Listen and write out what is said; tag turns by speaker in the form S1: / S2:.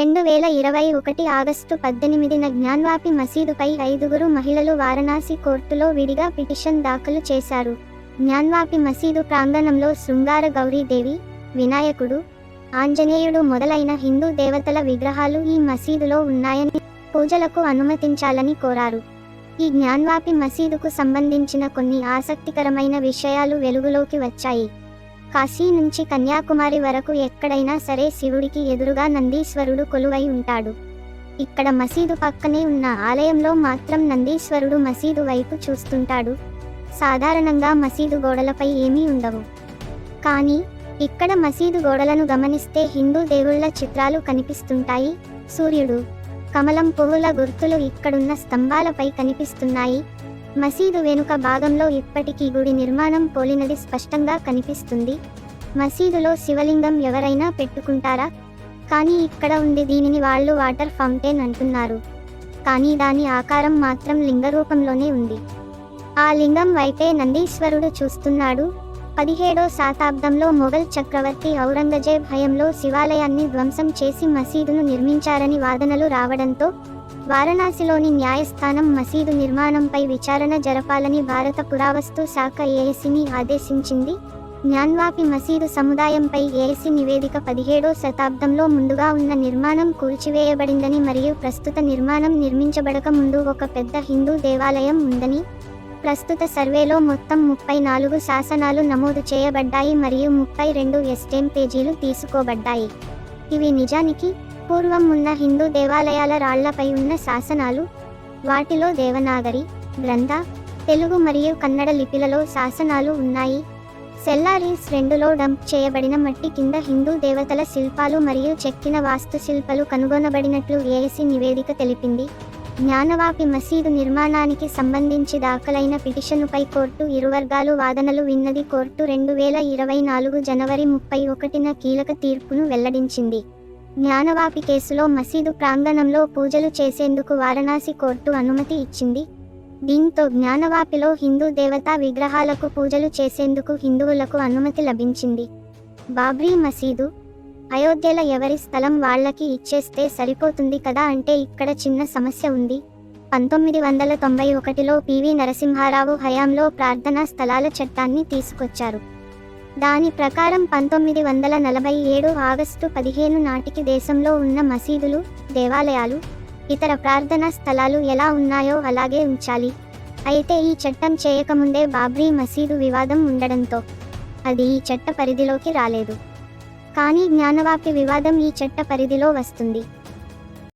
S1: రెండు వేల ఇరవై ఒకటి ఆగస్టు పద్దెనిమిదిన జ్ఞాన్వాపి మసీదుపై ఐదుగురు మహిళలు వారణాసి కోర్టులో విడిగా పిటిషన్ దాఖలు చేశారు. జ్ఞాన్వాపి మసీదు ప్రాంగణంలో శృంగార గౌరీదేవి వినాయకుడు ఆంజనేయుడు మొదలైన హిందూ దేవతల విగ్రహాలు ఈ మసీదులో ఉన్నాయని పూజలకు అనుమతించాలని కోరారు. ఈ జ్ఞాన్వాపి మసీదుకు సంబంధించిన కొన్ని ఆసక్తికరమైన విషయాలు వెలుగులోకి వచ్చాయి. కాశీ నుంచి కన్యాకుమారి వరకు ఎక్కడైనా సరే శివుడికి ఎదురుగా నందీశ్వరుడు కొలువై ఉంటాడు. ఇక్కడ మసీదు పక్కనే ఉన్న ఆలయంలో మాత్రం నందీశ్వరుడు మసీదు వైపు చూస్తుంటాడు. సాధారణంగా మసీదు గోడలపై ఏమీ ఉండవు. కానీ ఇక్కడ మసీదు గోడలను గమనిస్తే హిందూ దేవుళ్ళ చిత్రాలు కనిపిస్తుంటాయి. సూర్యుడు కమలం పువ్వుల గుర్తులు ఇక్కడున్న స్తంభాలపై కనిపిస్తున్నాయి. మసీదు వెనుక భాగంలో ఇప్పటికీ గుడి నిర్మాణం పోలినది స్పష్టంగా కనిపిస్తుంది. మసీదులో శివలింగం ఎవరైనా పెట్టుకుంటారా? కానీ ఇక్కడ ఉంది దీనిని వాళ్ళు వాటర్ ఫౌంటైన్ అంటున్నారు. కానీ దాని ఆకారం మాత్రం లింగ రూపంలోనే ఉంది. ఆ లింగం వైపే నందీశ్వరుడు చూస్తున్నాడు. పదిహేడో శతాబ్దంలో మొఘల్ చక్రవర్తి ఔరంగజేబ్ హయంలో శివాలయాన్ని ధ్వంసం చేసి మసీదును నిర్మించారని వాదనలు రావడంతో వారణాసిలోని న్యాయస్థానం మసీదు నిర్మాణంపై విచారణ జరపాలని భారత పురావస్తు శాఖ ఏఎస్సిని ఆదేశించింది. జ్ఞాన్వాపి మసీదు సముదాయంపై ఏఎస్సి నివేదిక పదిహేడో శతాబ్దంలో ముందుగా ఉన్న నిర్మాణం కూల్చివేయబడిందని మరియు ప్రస్తుత నిర్మాణం నిర్మించబడక ముందు ఒక పెద్ద హిందూ దేవాలయం ఉందని ప్రస్తుత సర్వేలో మొత్తం ముప్పై నాలుగు శాసనాలు నమోదు చేయబడ్డాయి మరియు ముప్పై రెండు ఎస్టేం పేజీలు తీసుకోబడ్డాయి. ఇవి నిజానికి పూర్వం ఉన్న హిందూ దేవాలయాల రాళ్ళపై ఉన్న శాసనాలు వాటిలో దేవనాగరి గ్రంథ తెలుగు మరియు కన్నడ లిపిలలో శాసనాలు ఉన్నాయి. సెల్లారీస్ రెండులో డంప్ చేయబడిన మట్టి కింద హిందూ దేవతల శిల్పాలు మరియు చెక్కిన వాస్తుశిల్పాలు కనుగొనబడినట్లు ఏఎసి నివేదిక తెలిపింది. జ్ఞానవాపి మసీదు నిర్మాణానికి సంబంధించి దాఖలైన పిటిషనుపై కోర్టు ఇరువర్గాలు వాదనలు విన్నది కోర్టు రెండు వేల ఇరవై నాలుగు జనవరి ముప్పై ఒకటిన కీలక తీర్పును వెల్లడించింది. జ్ఞానవాపి కేసులో మసీదు ప్రాంగణంలో పూజలు చేసేందుకు వారణాసి కోర్టు అనుమతి ఇచ్చింది. దీంతో జ్ఞానవాపిలో హిందూ దేవతా విగ్రహాలకు పూజలు చేసేందుకు హిందువులకు అనుమతి లభించింది. బాబ్రీ మసీదు అయోధ్యల ఎవరి స్థలం వాళ్ళకి ఇచ్చేస్తే సరిపోతుంది కదా అంటే ఇక్కడ చిన్న సమస్య ఉంది. పంతొమ్మిది వందల తొంభై ఒకటిలో పివి నరసింహారావు హయాంలో ప్రార్థనా స్థలాల చట్టాన్ని తీసుకొచ్చారు. దాని ప్రకారం పంతొమ్మిది వందల నలభై ఏడు ఆగస్టు పదిహేను నాటికి దేశంలో ఉన్న మసీదులు దేవాలయాలు ఇతర ప్రార్థనా స్థలాలు ఎలా ఉన్నాయో అలాగే ఉంచాలి. అయితే ఈ చట్టం చేయకముందే బాబ్రీ మసీదు వివాదం ఉండడంతో అది ఈ చట్ట పరిధిలోకి రాలేదు. కానీ జ్ఞానవాపి వివాదం ఈ చట్ట పరిధిలో వస్తుంది.